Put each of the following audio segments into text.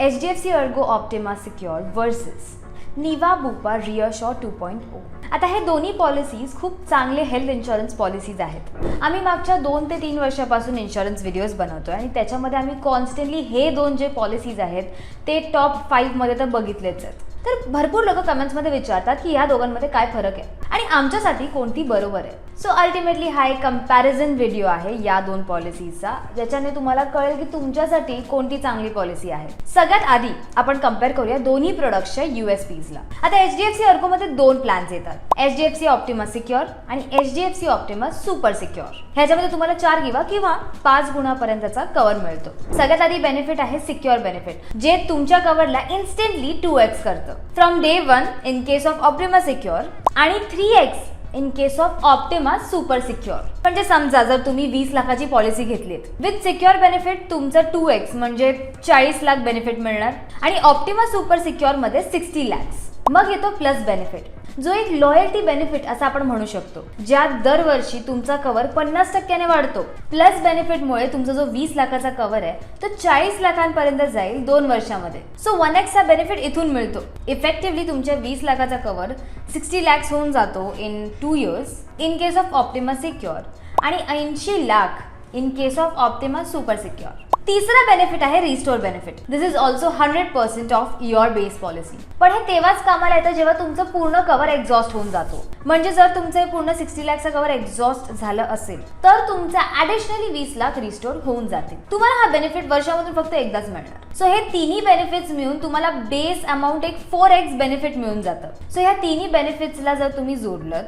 H D F C ERGO Optima Secure versus Niva Bupa ReAssure two point O आता हे दोन्ही policies खूप चांगले हेल्थ इन्शुरन्स पॉलिसीज आहेत. आम्ही मागच्या दोन ते तीन वर्षापासून इन्शुरन्स व्हिडिओज बनवतोय आणि त्याच्यामध्ये आम्ही कॉन्स्टंटली हे दोन जे पॉलिसीज आहेत ते टॉप फाईव्हमध्ये तर बघितलेच आहेत. तर भरपूर लोक कमेंट्समध्ये विचारतात की या दोघांमध्ये काय फरक आहे? आणि आमच्यासाठी कोणती बरोबर आहे? सो अल्टिमेटली हा एक कंपॅरिझन व्हिडिओ आहे या दोन पॉलिसीजचा ज्याच्याने तुम्हाला कळेल की तुमच्यासाठी कोणती चांगली पॉलिसी आहे. सगळ्यात आधी आपण कंपेअर करूया दोन्ही प्रोडक्टच्या युएसपीजला आता एच डी एफ सी अर्कोमध्ये दोन प्लॅन्स येतात. H D F C Optimus Secure आणि H D F C Optimus Super Secure ह्याच्यामध्ये तुम्हाला चार किंवा किंवा पाच गुणापर्यंतचा कव्हर मिळतो. सगळ्यात आधी बेनिफिट आहे सिक्युअर बेनिफिट जे तुमच्या कव्हरला इन्स्टंटली टू एक्स करतं. From day one in case of Optima secure आणि three X in case of Optima super secure म्हणजे समजा जर तुम्ही वीस लाखाची पॉलिसी घेतलीत. विथ सिक्युअर बेनिफिट तुमचं टू एक्स म्हणजे चाळीस लाख बेनिफिट मिळणार. आणि ऑप्टिमा सुपर सिक्युअरमध्ये सिक्स्टी लॅक्स मग येतो प्लस बेनिफिट जो एक लॉयल्टी बेनिफिट असं आपण म्हणू शकतो ज्यात दरवर्षी तुमचा कव्हर पन्नास टक्क्याने वाढतो. प्लस बेनिफिटमुळे तुमचा जो वीस लाखाचा कव्हर आहे तो चाळीस लाखांपर्यंत जाईल दोन वर्षामध्ये. सो वन एक्स हा बेनिफिट इथून मिळतो. इफेक्टिव्हली तुमच्या वीस लाखाचा कव्हर सिक्स्टी लॅक्स होऊन जातो in two years in case of Optima Secure आणि ऐंशी lakh in case of Optima Super Secure तिसरा बेनिफिट आहे restore benefit this is also hundred percent of your base policy पण हे तेव्हाच कामाला येतं जेव्हा तुमचं पूर्ण कव्हर एक्झॉस्ट होऊन जातो. म्हणजे जर तुमचं पूर्ण सिक्स्टी लॅकचं कव्हर एक्झॉस्ट झालं असेल तर तुमचा ऍडिशनली वीस लाख रिस्टोर होऊन जातील. तुम्हाला हा बेनिफिट वर्षामधून फक्त एकदाच मिळणार. सो हे तिन्ही बेनिफिट्स मिळून तुम्हाला बेस अमाऊंट एक फोर एक्स बेनिफिट मिळून जातं. सो ह्या तिन्ही बेनिफिट्सला जर तुम्ही जोडलं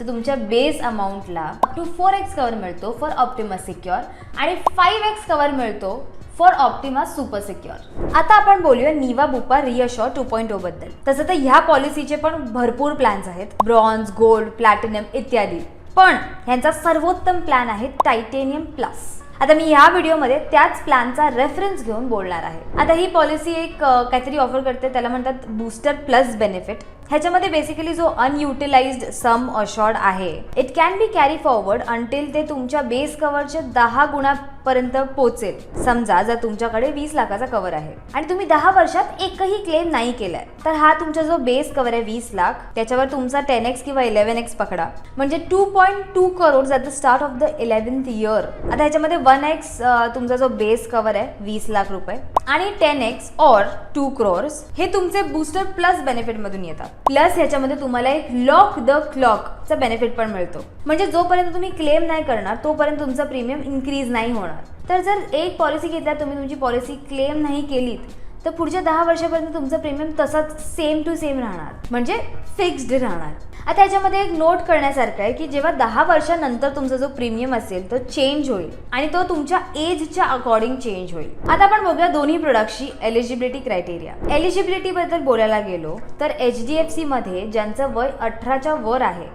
तर तुमच्या base अमाऊंटला up to four X cover मिळतो फॉर ऑप्टिमा सिक्युअर आणि फाईव्ह एक्स कवर मिळतो फॉर ऑप्टिमा सुपर सिक्युअर आता आपण बोलूया Niva Bupa reassure two point O बद्दल. तसं तर ह्या पॉलिसीचे पण भरपूर प्लॅन्स आहेत. ब्रॉन्झ गोल्ड प्लॅटिनम इत्यादी. पण ह्यांचा सर्वोत्तम प्लॅन आहे टायटेनियम प्लस आता मी ह्या व्हिडिओमध्ये त्याच प्लॅनचा रेफरन्स घेऊन बोलणार आहे. आता ही पॉलिसी एक काहीतरी ऑफर करते. त्याला म्हणतात बूस्टर प्लस बेनिफिट ह्याच्यामध्ये बेसिकली जो अनयुटिलाइज्ड सम अशॉर्ड आहे it can be carry forward until ते तुमच्या बेस कव्हरच्या दहा गुणा पर्यंत पोचेल. समजा जर तुमच्याकडे वीस लाखाचा कव्हर आहे आणि तुम्ही दहा वर्षात एकही क्लेम नाही केलाय तर हा तुमचा जो बेस कव्हर आहे वीस लाख त्याच्यावर तुमचा टेन एक्स किंवा इलेव्हन एक्स पकडा. म्हणजे two point two crore at the start of the eleventh year आता ह्याच्यामध्ये वन एक्स तुमचा जो बेस कव्हर आहे वीस लाख रुपये आणि ten X or two crores हे तुमचे बूस्टर प्लस बेनिफिट मधून येतात. प्लस ह्याच्यामध्ये तुम्हाला एक लॉक द क्लॉक चा बेनिफिट पण मिळतो. म्हणजे जोपर्यंत तुम्ही क्लेम नाही करणार तोपर्यंत तुमचा प्रीमियम इन्क्रीज नाही होणार. तर जर एक पॉलिसी घेतल्या तुम्ही तुमची पॉलिसी क्लेम नाही केलीत तर पुढच्या दहा वर्षापर्यंत तुमचं प्रीमियम तसाच सेम टू सेम राहणार. म्हणजे फिक्स्ड राहणार. आता याच्यामध्ये एक नोट करण्यासारखं आहे की जेव्हा दहा वर्षानंतर तुमचा जो प्रीमियम असेल तो चेंज होईल आणि तो तुमच्या एजच्या अकॉर्डिंग चेंज होईल. आता आपण बघूया दोन्ही प्रोडक्टची एलिजिबिलिटी क्रायटेरिया एलिजिबिलिटी बद्दल बोलायला गेलो तर एच डी एफ सीमध्ये ज्यांचं वय अठराच्या वर आहे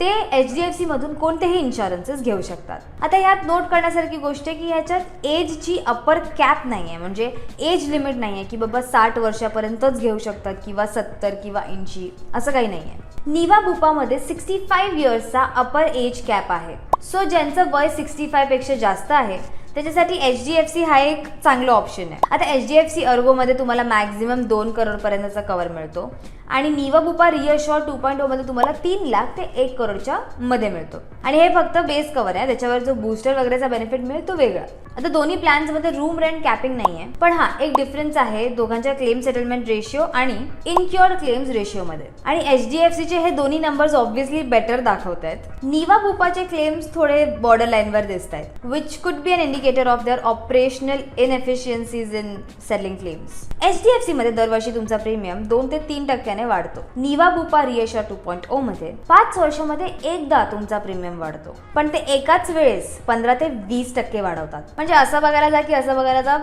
ते एच डी एफ सीमधून कोणतेही इन्शुरन्सेस घेऊ शकतात. आता यात नोट करण्यासारखी गोष्ट आहे की ह्याच्यात एजची अप्पर कॅप नाही आहे म्हणजे एज लिमिट नाही आहे की बाबा साठ वर्षापर्यंतच घेऊ शकतात किंवा सत्तर किंवा ऐंशी असं काही नाही आहे निवा बुपामध्ये सिक्स्टी फाईव्ह इयर्सचा अपर एज कॅप आहे. सो ज्यांचं वय सिक्स्टी फायपेक्षा जास्त आहे त्याच्यासाठी एच डी एफ सी हा एक चांगला ऑप्शन आहे. आता एच डी एफ सी अर्गोमध्ये तुम्हाला मॅक्झिमम दोन करोडपर्यंतचा कवर मिळतो. आणि निवा बुपा रिअशॉर टू पॉईंटमध्ये तुम्हाला तीन लाख ते एक करोडच्या मध्ये मिळतो. आणि हे फक्त बेस कवर आहे. त्याच्यावर जो बूस्टर वगैरेचा बेनिफिट मिळेल तो वेगळा. आता दोन्ही प्लॅन्समध्ये रूम रेंट कॅपिंग नाही आहे पण हा एक डिफरन्स आहे दोघांच्या क्लेम सेटलमेंट रेशिओ आणि इनक्युअर क्लेम्स रेशिओमध्ये आणि एच डी एफ सीचे हे दोन्ही नंबर्स ऑब्व्हियसली बेटर दाखवत आहेत निवा बुपाचे क्लेम्स थोडे बॉर्डर लाईनवर दिसत आहेत which could be an indication of their operational inefficiencies in selling claims H D F सीमध्ये दरवर्षी तुमचा प्रीमियम दोन ते तीन टक्क्याने वाढतो. Niva Bupa reassure two point O मध्ये पाच वर्षामध्ये एकदा तुमचा प्रीमियम वाढतो. पण ते एकाच वेळेस पंधरा ते वीस टक्के वाढवतात. म्हणजे असं बघायला जा की असं बघायला जा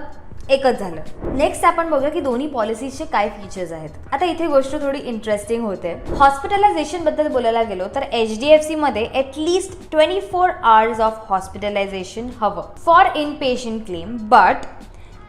एकच झालं. नेक्स्ट आपण बघूया की दोन्ही पॉलिसीजचे काय फीचर्स आहेत. आता इथे गोष्ट थोडी इंटरेस्टिंग होते. हॉस्पिटलायझेशनबद्दल बोलायला गेलो तर एच डी एफ सी मध्ये at least twenty four hours of hospitalisation हवं. For in patient claim but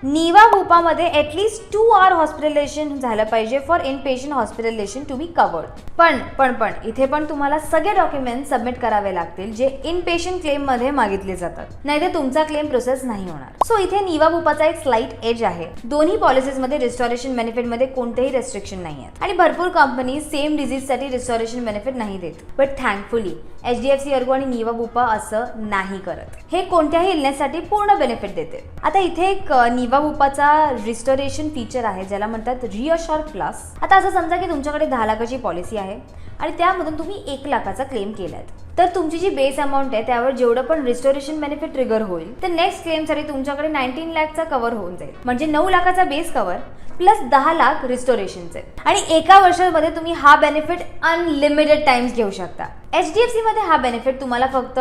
Niva बुपामध्ये at least two R hospitalisation झालं पाहिजे for in patient hospitalisation to be covered पण पण पण इथे पण तुम्हाला सगळे डॉक्युमेंट सबमिट करावे लागतील जे इन पेशंट क्लेममध्ये मागितले जातात. नाहीतर तुमचा क्लेम प्रोसेस नाही होणार. सो इथे निवा बुपाचा एक स्लाइट एज आहे. दोन्ही पॉलिसीजमध्ये रिस्टॉरेशन बेनिफिटमध्ये कोणतेही रेस्ट्रिक्शन नाही आहेत. आणि भरपूर कंपनी सेम डिझीजसाठी रिस्टॉरेशन बेनिफिट नाही देत. But thankfully H D F C ERGO आणि निवा बुपा असं नाही करत. हे कोणत्याही इलनेससाठी पूर्ण बेनिफिट देते. आता इथे एक दिवा बुपाचा रिस्टोरेशन फीचर आहे ज्याला म्हणतात रिअशॉर प्लस आता असं समजा की तुमच्याकडे दहा लाखाची पॉलिसी आहे आणि त्यामधून तुम्ही एक लाखाचा क्लेम केलाय. तर तुमची जी बेस अमाऊंट आहे त्यावर जेवढं पण रिस्टोरेशन बेनिफिट ट्रिगर होईल तर नेक्स्ट क्लेमसाठी तुमच्याकडे नाईन्टीन लॅकचा कव्हर होऊन जाईल. म्हणजे नऊ लाखाचा बेस कव्हर प्लस दहा लाख रिस्टोरेशनचे आणि एका वर्षामध्ये तुम्ही हा बेनिफिट अनलिमिटेड टाइम्स घेऊ शकता. एच डी एफ सीमध्ये हा बेनिफिट तुम्हाला फक्त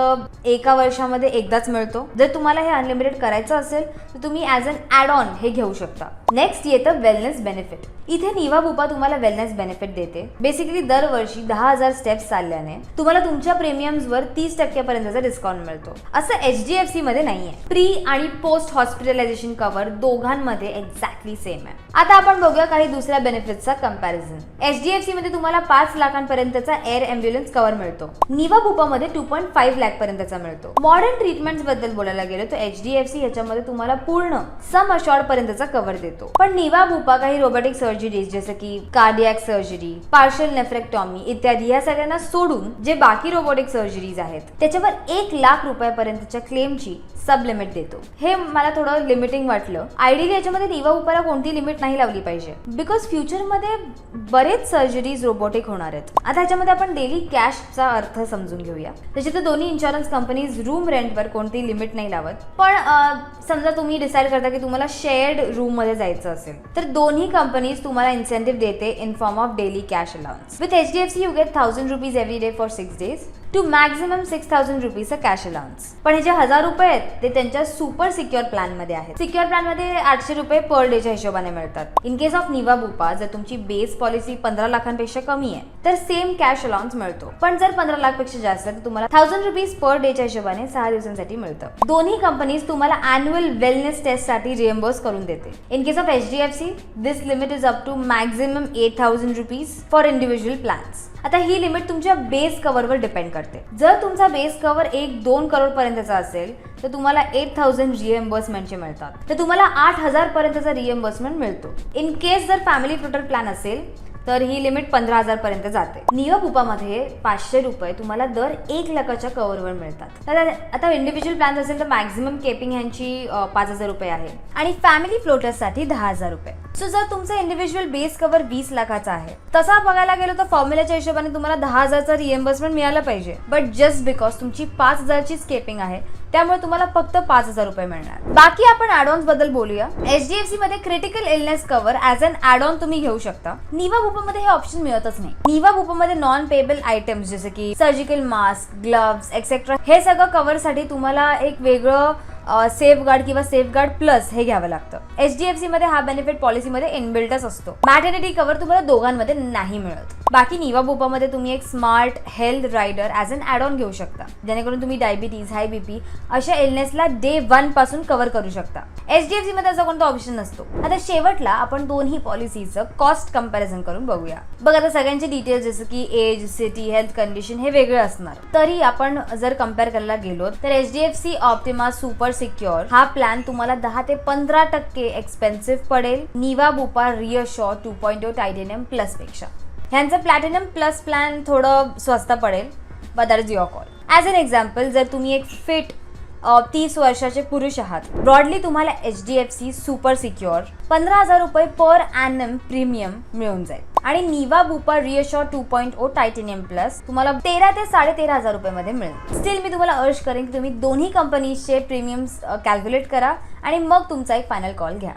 एका वर्षामध्ये एकदाच मिळतो. जर तुम्हाला हे अनलिमिटेड करायचं असेल तर तुम्ही ॲज अन ॲड ऑन हे घेऊ शकता. नेक्स्ट येतं वेलनेस बेनिफिट इथे निवा बुपा तुम्हाला वेलनेस बेनिफिट देते. बेसिकली दरवर्षी दहा हजार स्टेप्स चालल्याने तुम्हाला तुमच्या प्रीमियम्सवर तीस टक्क्यापर्यंतचा डिस्काउंट मिळतो. असं एच डी एफ सीमध्ये नाही आहे प्री आणि पोस्ट हॉस्पिटलायझेशन कव्हर दोघांमध्ये एक्झॅक्टली सेम आहे. आता आपण बघूया काही दुसऱ्या बेनिफिटचा कंपॅरिझन एच डी एफ सीमध्ये तुम्हाला पाच लाखांपर्यंतचा एअर ॲम्ब्युलन्स कव्हर मिळतो. निवा भूपामध्ये टू पॉईंट फाईव्ह लॅक पर्यंतचा मिळतो. मॉडर्न ट्रीटमेंटबद्दल बोलायला गेलो तर एच डी एफ सी ह्याच्यामध्ये तुम्हाला पूर्ण सम अशॉर्ड पर्यंतचा कव्हर देतो. पण निवा भूपा काही रोबोटिक सर्जरीज जसं की कार्डियक सर्जरी पार्शल नेफ्रेक्टॉमी इत्यादी या सगळ्यांना सोडून जे बाकी रोबोटिक सर्जरीज आहेत त्याच्यावर एक लाख रुपयापर्यंतच्या क्लेमची सब लिमिट देतो. हे मला थोडं लिमिटिंग वाटलं. आयडियली याच्यामध्ये निवा उपाला कोणती लिमिट नाही लावली पाहिजे. बिकॉज फ्युचरमध्ये बरेच सर्जरीज रोबोटिक होणार आहेत. आता ह्याच्यामध्ये आपण डेली कॅशचा अर्थ समजून घेऊया. तसे तर दोन्ही इन्शुरन्स कंपनीज रूम रेंटवर कोणती लिमिट नाही लावत पण समजा तुम्ही डिसाईड करता की तुम्हाला शेअर्ड रूममध्ये जायचं असेल तर दोन्ही कंपनीज तुम्हाला इन्सेंटिव्ह देते in form of daily cash allowance with H D F C you get thousand rupees every day for six days to maximum six thousand rupees cash allowance पण हे जे हजार रुपये आहेत ते त्यांच्या सुपर सिक्युअर प्लॅनमध्ये आहेत. सिक्युअर प्लॅनमध्ये आठशे रुपये पर डेच्या हिशोबाने मिळतात. In case of Niva Bupa जर तुमची बेस पॉलिसी पंधरा लाखांपेक्षा कमी आहे तर सेम कॅश अलाउन्स मिळतो. पण जर पंधरा लाखपेक्षा जास्त तर तुम्हाला थाउजंड रुपीज पर डेच्या हिशोबाने सहा दिवसांसाठी मिळतं. दोन्ही कंपनीज तुम्हाला अॅन्युअल वेलनेस टेस्टसाठी रिएम्बर्स करून देते. In case of H D F C this limit is up to maximum eight thousand rupees for individual plans आता ही लिमिट तुमच्या बेस कव्हरवर डिपेंड करते. जर तुमचा बेस कव्हर एक दोन करोड पर्यंतचा असेल तर तुम्हाला एट थाउजंड रिएम्बर्समेंटचे मिळतात. तर तुम्हाला आठ हजार पर्यंतचा रिएम्बर्समेंट मिळतो. इन केस जर फॅमिली फ्लोटर प्लॅन असेल तर ही लिमिट पंधरा हजार पर्यंत जाते. निवा पाचशे रुपये तुम्हाला दर एक लाखाच्या कव्हरवर मिळतात. तर आता इंडिव्हिज्युअल प्लॅन असेल तर मॅक्झिमम केपिंग ह्यांची पाच हजार रुपये आहे. आणि फॅमिली फ्लोटर्ससाठी दहा हजार रुपये. सो जर तुमचा इंडिव्हिज्युअल बेस कव्हर वीस लाखाचा आहे तसा बघायला गेलो तर फॉर्म्युल्याच्या हिशोबाने तुम्हाला दहा हजारचा रिएम्बर्समेंट मिळालं पाहिजे. बट जस्ट बिकॉज तुमची पाच हजारचीच केपिंग आहे त्यामुळे तुम्हाला फक्त पाच हजार रुपये मिळणार. बाकी आपण ऍडॉन्सबद्दल बोलूया. एच डी एफ सी मध्ये critical illness cover as an add on तुम्ही घेऊ शकता. निवा बुपामध्ये हे ऑप्शन मिळतच नाही. निवा बुपामध्ये नॉन पेबल आयटम्स जसे की सर्जिकल मास्क ग्लव्स एक्सेट्रा हे सगळं कव्हरसाठी तुम्हाला एक वेगळं सेफ गार्ड किंवा सेफ गार्ड प्लस हे घ्यावं लागतं. एच डी एफ सी मध्ये हा बेनिफिट पॉलिसीमध्ये इनबिल्टच असतो. मॅटर्निटी कव्हर तुम्हाला दोघांमध्ये नाही मिळत. बाकी निवा बोपामध्ये तुम्ही एक smart health rider as an add on घेऊ शकता. जेणेकरून तुम्ही डायबिटीज हाय बीपी अशा इलनेसला डे वनपासून कव्हर करू शकता. एच डी एफ सीमध्ये असा कोणता ऑप्शन नसतो. आता शेवटला आपण दोन्ही पॉलिसीचं कॉस्ट कंपॅरिझन करून बघूया. बघ आता सगळ्यांचे डिटेल्स जसं की एज सिटी हेल्थ कंडिशन हे वेगळं असणार. तरी आपण जर कंपेअर करायला गेलो तर H D F C Optima Super Secure हा प्लॅन तुम्हाला दहा ते पंधरा टक्के एक्सपेन्सिव्ह पडेल. Niva Bupa ReAssure two point O Titanium प्लसपेक्षा. ह्यांचं प्लॅटिनम प्लस प्लॅन थोडं स्वस्त पडेल. But that is your call as an example जर तुम्ही एक फिट तीस वर्षाचे पुरुष आहात. ब्रॉडली तुम्हाला H D F C Super Secure पंधरा हजार रुपये पर ॲनम प्रीमियम मिळून जाईल. आणि Niva Bupa ReAssure two point O Titanium Plus तुम्हाला तेरा ते साडेतेरा हजार रुपयामध्ये मिळेल. स्टील मी तुम्हाला अर्ज करेन की तुम्ही दोन्ही कंपनीजचे प्रीमियम्स कॅल्क्युलेट करा आणि मग तुमचा एक फायनल कॉल घ्या.